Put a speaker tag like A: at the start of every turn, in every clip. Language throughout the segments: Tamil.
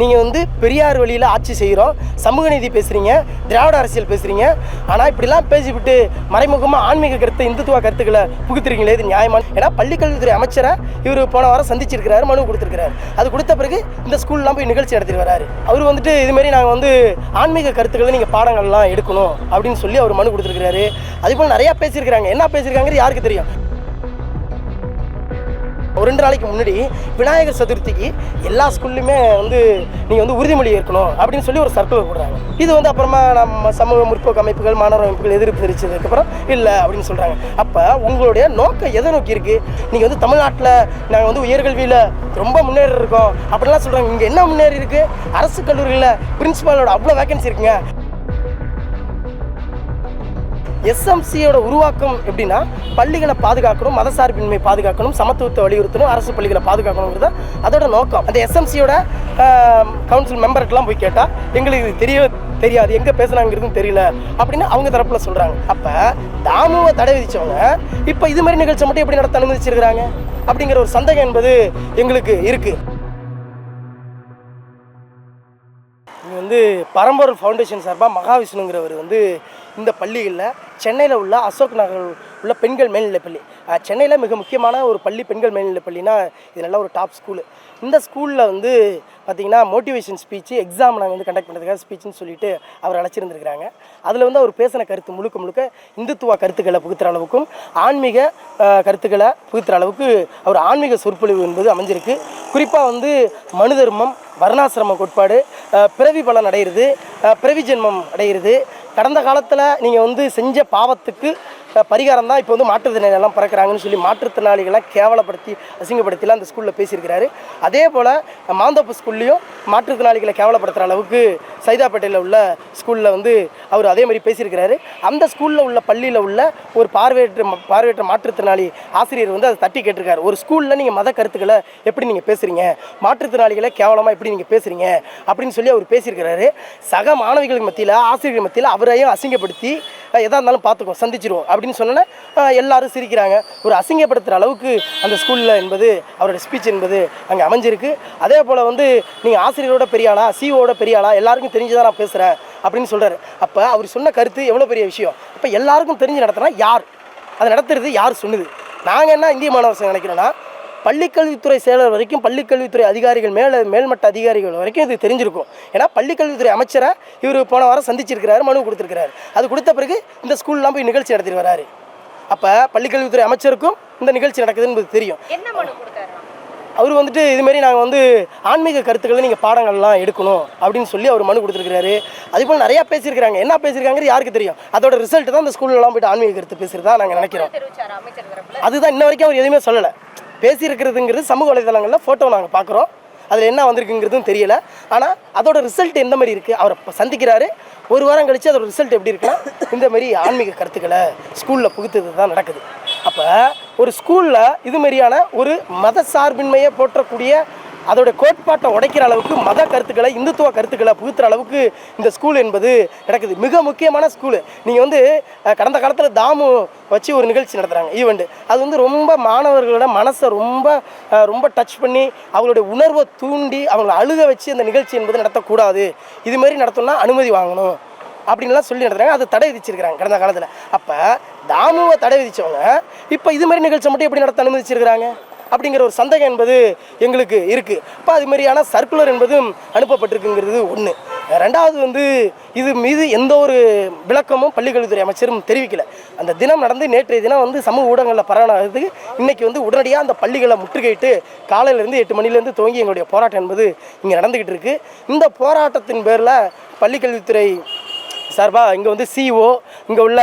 A: நீங்கள் வந்து பெரியார் வழியில் ஆட்சி செய்கிறோம் சமூக நீதி பேசுகிறீங்க திராவிட அரசியல் பேசுகிறீங்க ஆனால் இப்படிலாம் பேசிவிட்டு மறைமுகமாக ஆன்மீக கருத்து இந்துத்துவ கருத்துக்களை புகுத்துறீங்களே இது நியாயமான ஏன்னா பள்ளிக்கல்வித்துறை அமைச்சரை இவர் போன வாரம் சந்திச்சிருக்கிறாரு மனு கொடுத்துருக்காரு அது கொடுத்த பிறகு இந்த ஸ்கூல்லாம் போய் நிகழ்ச்சி நடத்திட்டு வராரு. அவர் வந்துட்டு இதுமாரி நாங்கள் வந்து ஆன்மீக கருத்துக்களை நீங்கள் பாடங்கள்லாம் எடுக்கணும் அப்படின்னு சொல்லி அவர் மனு கொடுத்துருக்கிறாரு. அதே போல் நிறையா பேசியிருக்கிறாங்க. என்ன பேசியிருக்காங்கிறது யாருக்கு தெரியும்? ஒரு ரெண்டு நாளைக்கு முன்னாடி விநாயகர் சதுர்த்திக்கு எல்லா ஸ்கூல்லையுமே வந்து நீங்கள் வந்து உறுதிமொழி ஏற்கணும் அப்படின்னு சொல்லி ஒரு சர்க்குலர் போடுறாங்க. இது வந்து அப்புறமா நம்ம சமூக முற்போக்கு அமைப்புகள் மாணவர் அமைப்புகள் எதிர்ப்பு தெரிவிச்சதுக்கப்புறம் இல்லை அப்படின்னு சொல்கிறாங்க அப்போ உங்களுடைய நோக்கம் எதை நோக்கி இருக்குது நீங்கள் வந்து தமிழ்நாட்டில் நாங்கள் வந்து உயர்கல்வியில் ரொம்ப முன்னேறி இருக்கோம். அப்படிலாம் சொல்கிறாங்க இங்கே என்ன முன்னேறி இருக்குது அரசு கல்லூரிகளில் பிரின்சிபாலோட அவ்வளோ வேகன்சி இருக்குங்க. எஸ்எம்சியோட உருவாக்கம் எப்படின்னா பள்ளிகளை பாதுகாக்கணும் மதசார்பின்மை பாதுகாக்கணும் சமத்துவத்தை வலியுறுத்தணும் அரசு பள்ளிகளை பாதுகாக்கணுங்கிறது அதோட நோக்கம். அந்த எஸ்எம்சியோட கவுன்சில் மெம்பர்கிட்டலாம் போய் கேட்டால் எங்களுக்கு இது தெரிய தெரியாது எங்கே பேசுனாங்கிறதும் தெரியல அப்படின்னு அவங்க தரப்பில் சொல்கிறாங்க அப்போ தாமுவை தடை விதித்தவங்க இப்போ இது மாதிரி நிகழ்ச்சி மட்டும் எப்படி நடத்த அனுமதிச்சிருக்கிறாங்க? அப்படிங்கிற ஒரு சந்தேகம் என்பது எங்களுக்கு இருக்குது வந்து பரம்பொருள் ஃபவுண்டேஷன் சார்பாக மகாவிஷ்ணுங்கிறவர் வந்து இந்த பள்ளிகளில் சென்னையில் உள்ள அசோக் நகர் உள்ள பெண்கள் மேல்நிலைப் பள்ளி. சென்னையில் மிக முக்கியமான ஒரு பள்ளி பெண்கள் மேல்நிலைப் பள்ளினா இது நல்ல ஒரு டாப் ஸ்கூலு. இந்த ஸ்கூலில் வந்து பார்த்திங்கன்னா மோட்டிவேஷன் ஸ்பீச்சு எக்ஸாம் நாங்கள் வந்து கண்டக்ட் பண்ணுறதுக்காக ஸ்பீச்சுன்னு சொல்லிட்டு அவர் அழைச்சிருந்துருக்கிறாங்க. அதில் வந்து அவர் பேசின கருத்து முழுக்க முழுக்க இந்துத்துவ கருத்துக்களை புகுத்துற அளவுக்கும் ஆன்மீக கருத்துக்களை புகுத்துற அளவுக்கு அவர் ஆன்மீக சொற்பொழிவு என்பது அமைஞ்சிருக்கு. குறிப்பாக வந்து மனு தர்மம் வர்ணாசிரம கோட்பாடு பிறவி பலன் அடையிறது பிறவி ஜென்மம் அடையிறது. கடந்த காலத்தில் நீங்கள் வந்து செஞ்ச பாவத்துக்கு பரிகாரம் தான் இப்போ வந்து மாற்றுத்திறனாளிகள்லாம் பிறக்கிறாங்கன்னு சொல்லி மாற்றுத்திறனாளிகள்லாம் கேவலப்படுத்தி அசிங்கப்படுத்திலாம் அந்த ஸ்கூலில் பேசியிருக்கிறாரு. அதே போல் மாந்தோப்பு ஸ்கூல்லையும் மாற்றுத்திறனாளிகளை கேவலப்படுத்துகிற அளவுக்கு சைதாப்பேட்டையில் உள்ள ஸ்கூலில் வந்து அவர் அதே மாதிரி பேசியிருக்கிறாரு. அந்த ஸ்கூலில் உள்ள பள்ளியில் உள்ள ஒரு பார்வையற்ற பார்வையற்ற மாற்றுத்திறனாளி ஆசிரியர் வந்து அதை தட்டி கேட்டிருக்காரு. ஒரு ஸ்கூலில் நீங்கள் மத கருத்துக்களை எப்படி நீங்கள் பேசுகிறீங்க மாற்றுத்திறனாளிகளை கேவலமாக எப்படி நீங்கள் பேசுகிறீங்க அப்படின்னு சொல்லி அவர் பேசியிருக்கிறாரு. சக மாணவிகளுக்கு மத்தியில் ஆசிரியர்கள் மத்தியில் அவரையும் அசிங்கப்படுத்தி எதாக இருந்தாலும் பார்த்துக்கோ சந்திச்சிருவோம் அப்படின்னு சொன்னோன்னே எல்லாரும் சிரிக்கிறாங்க. ஒரு அசிங்கப்படுத்துகிற அளவுக்கு அந்த ஸ்கூலில் என்பது அவரோட ஸ்பீச் என்பது அங்கே அமைஞ்சிருக்கு. அதே போல் வந்து நீங்கள் ஆசிரியரோட பெரிய ஆளா சிஓட பெரிய எல்லாருக்கும் தெரிஞ்சு தான் நான் பேசுகிறேன் அப்படின்னு சொல்கிறாரு அப்போ அவர் சொன்ன கருத்து எவ்வளோ பெரிய விஷயம்? அப்போ எல்லாருக்கும் தெரிஞ்சு நடத்துனா யார்? அதை நடத்துறது யார் சொன்னது நாங்கள் என்ன இந்திய மாணவர் நினைக்கிறோன்னா பள்ளிக்கல்வித்துறை செயலர் வரைக்கும் பள்ளிக்கல்வித்துறை அதிகாரிகள் மேலே மேல்மட்ட அதிகாரிகள் வரைக்கும் இது தெரிஞ்சிருக்கும். ஏன்னா பள்ளிக்கல்வித்துறை அமைச்சரை இவர் போன வாரம் சந்திச்சிருக்கிறாரு மனு கொடுத்துருக்கிறாரு. அது கொடுத்த பிறகு இந்த ஸ்கூல்லாம் போய் நிகழ்ச்சி நடத்திட்டு வராரு. அப்போ பள்ளிக்கல்வித்துறை அமைச்சருக்கும் இந்த நிகழ்ச்சி நடக்குதுன்னு தெரியும். அவர் வந்துட்டு இதுமாரி நாங்கள் வந்து ஆன்மீக கருத்துக்களை நீங்கள் பாடங்கள்லாம் எடுக்கணும் அப்படின்னு சொல்லி அவர் மனு கொடுத்துருக்காரு அதே போல் நிறையா பேசியிருக்கிறாங்க. என்ன பேசியிருக்காங்கிறது யாருக்கு தெரியும்? அதோட ரிசல்ட் தான் இந்த ஸ்கூல்லலாம் போயிட்டு ஆன்மீக கருத்து பேசுகிறதா நாங்கள் நினைக்கிறோம். அதுதான் இன்ன வரைக்கும் அவர் எதுவுமே சொல்லலை. பேசியிருக்கிறதுங்கிறது சமூக வலைதளங்களில் ஃபோட்டோ நாங்கள் பார்க்குறோம். அதில் என்ன வந்திருக்குங்கிறதும் தெரியல. ஆனால் அதோட ரிசல்ட் எந்த மாதிரி இருக்குது அவரை இப்போ சந்திக்கிறாரு. ஒரு வாரம் கழித்து அதோட ரிசல்ட் எப்படி இருக்குன்னா இந்த மாதிரி ஆன்மீக கருத்துக்களை ஸ்கூலில் புகுத்துறது தான் நடக்குது. அப்போ ஒரு ஸ்கூலில் இது மாதிரியான ஒரு மத சார்பின்மையை போற்றக்கூடிய அதோட கோட்பாட்டை உடைக்கிற அளவுக்கு மத கருத்துக்களை இந்துத்துவ கருத்துக்களை புகுத்துற அளவுக்கு இந்த ஸ்கூல் என்பது நடக்குது. மிக முக்கியமான ஸ்கூலு நீங்கள் வந்து கடந்த காலத்தில் தாமு வச்சு ஒரு நிகழ்ச்சி நடத்துகிறாங்க ஈவெண்ட் அது வந்து ரொம்ப மாணவர்களோட மனசை ரொம்ப ரொம்ப டச் பண்ணி அவங்களுடைய உணர்வை தூண்டி அவங்கள அழுக வச்சு அந்த நிகழ்ச்சி என்பது நடத்தக்கூடாது. இது மாதிரி நடத்தணும்னா அனுமதி வாங்கணும் அப்படின்லாம் சொல்லி நடத்துகிறாங்க அதை தடை விதிச்சிருக்கிறாங்க கடந்த காலத்தில். அப்போ தாமுவை தடை விதித்தவங்க இப்போ இது மாதிரி நிகழ்ச்சி மட்டும் எப்படி நடத்த அனுமதிச்சிருக்கிறாங்க? அப்படிங்கிற ஒரு சந்தேகம் என்பது எங்களுக்கு இருக்குது இப்போ அது மாதிரியான சர்க்குலர் என்பதும் அனுப்பப்பட்டிருக்குங்கிறது ஒன்று ரெண்டாவது வந்து இது மீது எந்த ஒரு விளக்கமும் பள்ளிக்கல்வித்துறை அமைச்சரும் தெரிவிக்கல. அந்த தினம் நடந்து நேற்றைய தினம் வந்து சமூக ஊடகங்களில் பரவானதுக்கு இன்றைக்கி வந்து உடனடியாக அந்த பள்ளிகளை முற்றுகையிட்டு காலையிலேருந்து எட்டு மணிலேருந்து துவங்கி எங்களுடைய போராட்டம் என்பது இங்கே நடந்துக்கிட்டு இருக்குது இந்த போராட்டத்தின் பேரில் பள்ளிக்கல்வித்துறை சார்பாக இங்கே வந்து சிஇஓ இங்கே உள்ள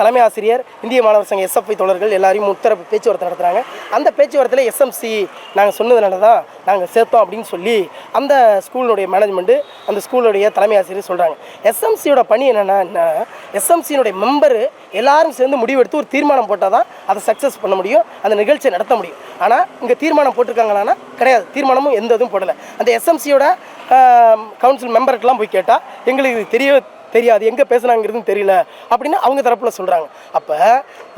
A: தலைமை ஆசிரியர் இந்திய மாணவர் சங்க எஸ்எஃப்ஐ தோழர்கள் எல்லாரையும் முத்தரப்பு பேச்சுவார்த்தை நடத்துகிறாங்க அந்த பேச்சுவார்த்தையில் எஸ்எம்சி நாங்கள் சொன்னதுனால தான் நாங்கள் சேர்த்தோம் அப்படின்னு சொல்லி அந்த ஸ்கூலுடைய மேனேஜ்மெண்ட்டு அந்த ஸ்கூலுடைய தலைமை ஆசிரியர் சொல்கிறாங்க எஸ்எம்சியோட பணி என்னென்னா எஸ்எம்சியினுடைய மெம்பரு எல்லாரும் சேர்ந்து முடிவெடுத்து ஒரு தீர்மானம் போட்டால் தான் அதை சக்ஸஸ் பண்ண முடியும் அந்த நிகழ்ச்சியை நடத்த முடியும். ஆனால் இங்கே தீர்மானம் போட்டிருக்காங்களான்னா கிடையாது. தீர்மானமும் எந்த இதுவும் போடலை. அந்த எஸ்எம்சியோட கவுன்சில் மெம்பர்கிட்டலாம் போய் கேட்டால் எங்களுக்கு தெரிய தெரியாது. எங்கே பேசுனாங்கிறதும் தெரியல அப்படின்னு அவங்க தரப்பில் சொல்கிறாங்க அப்போ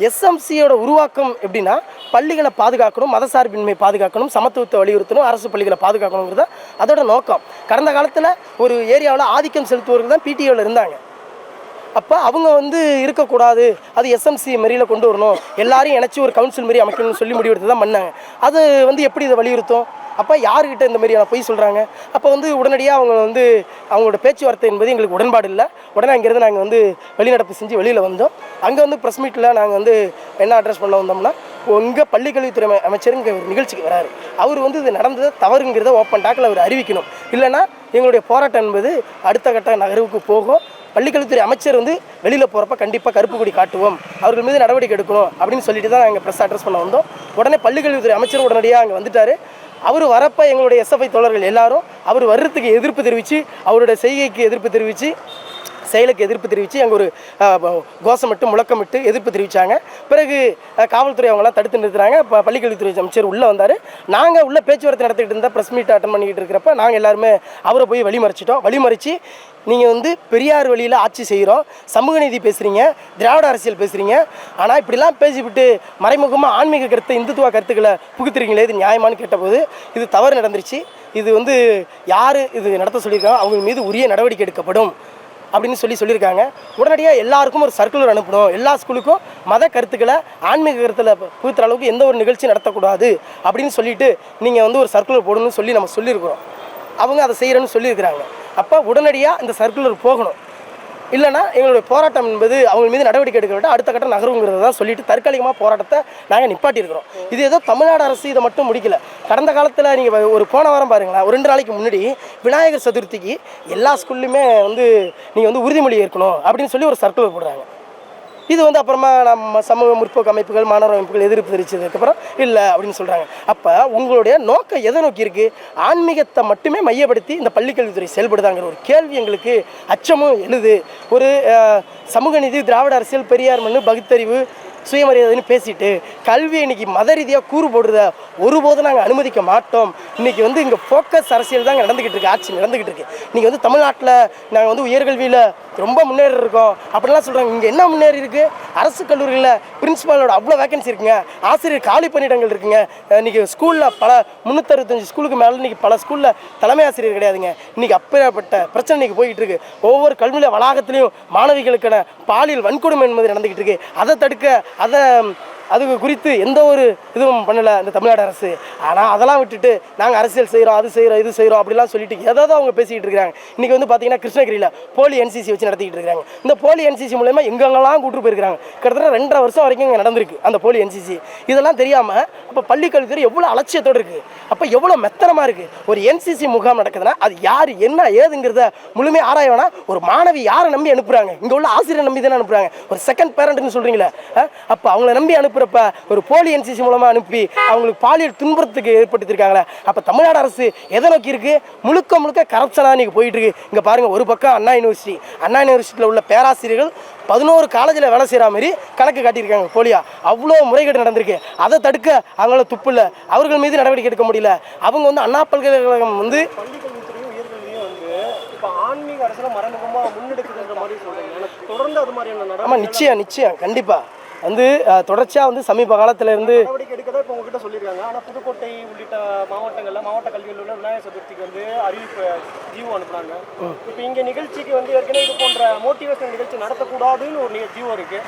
A: எஸ்எம்சியோட உருவாக்கம் எப்படின்னா பள்ளிகளை பாதுகாக்கணும் மதசார்பின்மை பாதுகாக்கணும் சமத்துவத்தை வலியுறுத்தணும் அரசு பள்ளிகளை பாதுகாக்கணுங்கிறது அதோட நோக்கம். கடந்த காலத்தில் ஒரு ஏரியாவில் ஆதிக்கம் செலுத்துவர்கள் தான் பிடிஓவில் இருந்தாங்க. அப்போ அவங்க வந்து இருக்கக்கூடாது. அது எஸ்எம்சி மாரியில் கொண்டு வரணும். எல்லாரையும் இணைச்சி ஒரு கவுன்சில் மாரி அமைக்கணும்னு சொல்லி முடிவெடுத்து தான் பண்ணாங்க. அது வந்து எப்படி இதை வலியுறுத்தும்? அப்போ யாருக்கிட்ட இந்த மாதிரியான பொய் சொல்கிறாங்க அப்போ வந்து உடனடியாக அவங்க வந்து அவங்களோட பேச்சுவார்த்தை என்பது எங்களுக்கு உடன்பாடு இல்லை. உடனே அங்கேருந்து நாங்கள் வந்து வெளிநடப்பு செஞ்சு வெளியில் வந்தோம். அங்கே வந்து ப்ரெஸ் மீட்டில் நாங்கள் வந்து என்ன அட்ரஸ் பண்ண வந்தோம்னா உங்கள் பள்ளிக்கல்வித்துறை அமைச்சருங்க அமைச்சர் இங்கே ஒரு நிகழ்ச்சிக்கு வராரு. அவர் வந்து இது நடந்தது தவறுங்கிறத ஓப்பன் டாக்கில் அவர் அறிவிக்கணும். இல்லைன்னா எங்களுடைய போராட்டம் என்பது அடுத்த கட்ட நகர்வுக்கு போகும். பள்ளிக்கல்வித்துறை அமைச்சர் வந்து வெளியில் போகிறப்ப கண்டிப்பாக கருப்பு கொடி காட்டுவோம். அவர்கள் மீது நடவடிக்கை எடுக்கணும் அப்படின்னு சொல்லிட்டு தான் நாங்கள் ப்ரெஸ் அட்ரஸ் பண்ண வந்தோம். உடனே பள்ளிக்கல்வித்துறை அமைச்சர் உடனடியாக அங்கே வந்துட்டார். அவர் வரப்ப எங்களுடைய எஸ்எஃப்ஐ தோழர்கள் எல்லாரும் அவர் வர்றதுக்கு எதிர்ப்பு தெரிவித்து அவருடைய செய்கைக்கு எதிர்ப்பு தெரிவித்து செயலுக்கு எதிர்ப்பு தெரிவித்து அங்கே ஒரு கோஷமிட்டு முழக்கமிட்டு எதிர்ப்பு தெரிவித்தாங்க பிறகு காவல்துறை அவங்களாம் தடுத்து நிறுத்துறாங்க. இப்போ பள்ளிக்கல்வித்துறை அமைச்சர் உள்ளே வந்தார். நாங்கள் உள்ளே பேச்சுவார்த்தை நடத்திட்டு இருந்தால் ப்ரெஸ் மீட் அட்டன் பண்ணிக்கிட்டு இருக்கிறப்ப நாங்கள் எல்லாருமே அவரை போய் வழிமறிச்சிட்டோம். வழிமறித்து நீங்கள் வந்து பெரியார் வழியில் ஆட்சி செய்கிறோம் சமூக நீதி பேசுகிறீங்க திராவிட அரசியல் பேசுகிறீங்க ஆனால் இப்படிலாம் பேசிவிட்டு மறைமுகமாக ஆன்மீக கருத்தை இந்துத்துவ கருத்துக்களை புகுத்துறீங்களே இது நியாயமானு கேட்டபோது இது தவறு நடந்துருச்சு. இது வந்து யார் இது நடத்த சொல்லியிருக்காங்க அவங்க மீது உரிய நடவடிக்கை எடுக்கப்படும். அப்படின்னு சொல்லி சொல்லியிருக்காங்க. உடனடியாக எல்லாருக்கும் ஒரு சர்க்குலர் அனுப்பணும். எல்லா ஸ்கூலுக்கும் மத கருத்துக்களை ஆன்மீக கருத்தில் புகுத்துற அளவுக்கு எந்த ஒரு நிகழ்ச்சி நடத்தக்கூடாது அப்படின்னு சொல்லிட்டு நீங்கள் வந்து ஒரு சர்க்குலர் போடணும்னு சொல்லி நம்ம சொல்லியிருக்கிறோம். அவங்க அதை செய்கிறேன்னு சொல்லியிருக்கிறாங்க. அப்போ உடனடியாக இந்த சர்க்குலர் போகணும். இல்லைன்னா எங்களுடைய போராட்டம் என்பது அவங்க மீது நடவடிக்கை எடுக்க விட்டு அடுத்த கட்ட நகருங்கிறத தான் சொல்லிட்டு தற்காலிகமாக போராட்டத்தை நாங்கள் நிப்பாட்டியிருக்கிறோம். இது ஏதோ தமிழ்நாடு அரசு இதை மட்டும் முடிக்கல. கடந்த காலத்தில் நீங்கள் ஒரு போன வாரம் பாருங்களேன் ஒரு ரெண்டு நாளைக்கு முன்னாடி விநாயகர் சதுர்த்திக்கு எல்லா ஸ்கூல்லையுமே வந்து நீங்கள் வந்து உறுதிமொழி ஏற்கணும் அப்படின்னு சொல்லி ஒரு சர்க்குலர் போடுறாங்க. இது வந்து அப்புறமா நம்ம சமூக முற்போக்கு அமைப்புகள் மாணவர் அமைப்புகள் எதிர்ப்பு தெரிவித்ததுக்கப்புறம் இல்லை அப்படின்னு சொல்கிறாங்க அப்போ உங்களுடைய நோக்கம் எதை நோக்கி இருக்குது ஆன்மீகத்தை மட்டுமே மையப்படுத்தி இந்த பள்ளிக்கல்வித்துறை செயல்படுதாங்கிற ஒரு கேள்வி எங்களுக்கு அச்சமும் எழுது. ஒரு சமூக நீதி திராவிட அரசியல் பெரியார் மண்ணு பகுத்தறிவு சுயமரியாதைன்னு பேசிட்டு கல்வி இன்னைக்கு மத ரீதியாக கூறு போடுறத ஒருபோதும் நாங்கள் அனுமதிக்க மாட்டோம். இன்றைக்கி வந்து இங்கே ஃபோக்கஸ் அரசியல் தான் நடந்துக்கிட்டு இருக்கு ஆட்சி நடந்துக்கிட்டு இருக்கு. நீங்கள் வந்து தமிழ்நாட்டில் நாங்கள் வந்து உயர்கல்வியில் ரொம்ப முன்னேறி இருக்கோம். அப்படிலாம் சொல்கிறாங்க இங்கே என்ன முன்னேறி இருக்குது அரசு கல்லூரிகளில் பிரின்ஸிபாலோட அவ்வளோ வேகன்சி இருக்குங்க. ஆசிரியர் காலி பணியிடங்கள் இருக்குங்க. இன்றைக்கி ஸ்கூலில் பல முந்நூற்றறுபத்தஞ்சு ஸ்கூலுக்கு மேலே இன்னைக்கு பல ஸ்கூலில் தலைமை ஆசிரியர் கிடையாதுங்க. இன்றைக்கி அப்பேற்பட்ட பிரச்சனை இன்றைக்கி போயிட்டு இருக்குது ஒவ்வொரு கல்வியில வளாகத்துலேயும் மாணவிகளுக்கான பாலியல் வன்கொடுமை என்பது நடந்துக்கிட்டு இருக்கு. அதை தடுக்க அதை அது குறித்து எந்த ஒரு இதுவும் பண்ணலை இந்த தமிழ்நாடு அரசு. ஆனால் அதெல்லாம் விட்டுட்டு நாங்கள் அரசியல் செய்கிறோம் அது செய்கிறோம் இது செய்கிறோம் அப்படிலாம் சொல்லிட்டு ஏதாவது அவங்க பேசிக்கிட்டு இருக்காங்க. இன்றைக்கி வந்து பார்த்தீங்கன்னா கிருஷ்ணகிரியில் போலி என்சிசி வச்சு நடத்திக்கிட்டு இருக்காங்க. இந்த போலி என்சிசி மூலயமா எங்கெங்கெல்லாம் கூட்டு போயிருக்காங்க கிட்டத்தட்ட ரெண்டரை வருஷம் வரைக்கும் இங்கே நடந்திருக்கு அந்த போலி என்சிசி இதெல்லாம் தெரியாமல் அப்போ பள்ளிக்கல்வித்துறை எவ்வளோ அலட்சியத்தோடு இருக்குது அப்போ எவ்வளோ மெத்தனமாக இருக்குது ஒரு என்சிசி முகாம் நடக்குதுன்னா அது யார் என்ன ஏதுங்கிறத முழுமையாக ஆராய ஒரு மாணவி யாரை நம்பி அனுப்புகிறாங்க இங்கே உள்ள ஆசிரியர் நம்பி தானே அனுப்புகிறாங்க ஒரு செகண்ட் பேரண்ட்னு சொல்கிறீங்களே அப்போ அவங்கள நம்பி அனுப்புகிறப்ப ஒரு போலி என்சிசி மூலமாக அனுப்பி அவங்களுக்கு பாலியல் துன்புறத்துக்கு ஏற்படுத்தியிருக்காங்களே அப்போ தமிழ்நாடு அரசு எதை நோக்கி இருக்கு? முழுக்க முழுக்க கரப்ஷனாக நீங்கள் போயிட்டு இருக்கு. இங்கே பாருங்கள் ஒரு பக்கம் அண்ணா யூனிவர்சிட்டி அண்ணா யூனிவர்சிட்டியில் உள்ள பேராசிரியர்கள் பதினோரு காலேஜில் வேலை செய்கிற மாதிரி கணக்கு காட்டியிருக்காங்க போலியா. அவ்வளோ முறைகேடு நடந்திருக்கு. அதை தடுக்க அவங்கள துப்பில்ல அவர்கள் மீது நடவடிக்கை எடுக்க முடியல. அவங்க வந்து அண்ணா பல்கலைக்கழகம் வந்து
B: ஆன்மீக அரசுல மறைமுகமாக முன்னெடுக்குதுன்ற மாதிரி சொல்றீங்க. ஆனா தொடர்ந்து அது மாதிரியான
A: ஆமாம் நிச்சயம் நிச்சயம். கண்டிப்பாக வந்து தொடர்ச்சியாக வந்து சமீப காலத்துல இருந்து
B: எடுக்கதான் இப்போ உங்ககிட்ட சொல்லியிருக்காங்க. ஆனால் புதுக்கோட்டை உள்ளிட்ட மாவட்டங்களில் மாவட்ட கல்வியில் உள்ள விநாயகர் சதுர்த்திக்கு வந்து அறிவிப்பு ஜீவோ அனுப்புனாங்க. இப்போ இங்கே நிகழ்ச்சிக்கு வந்து ஏற்கனவே இது போன்ற மோட்டிவேஷன் நிகழ்ச்சி நடத்தக்கூடாதுன்னு ஒரு ஜீவோ இருக்கு.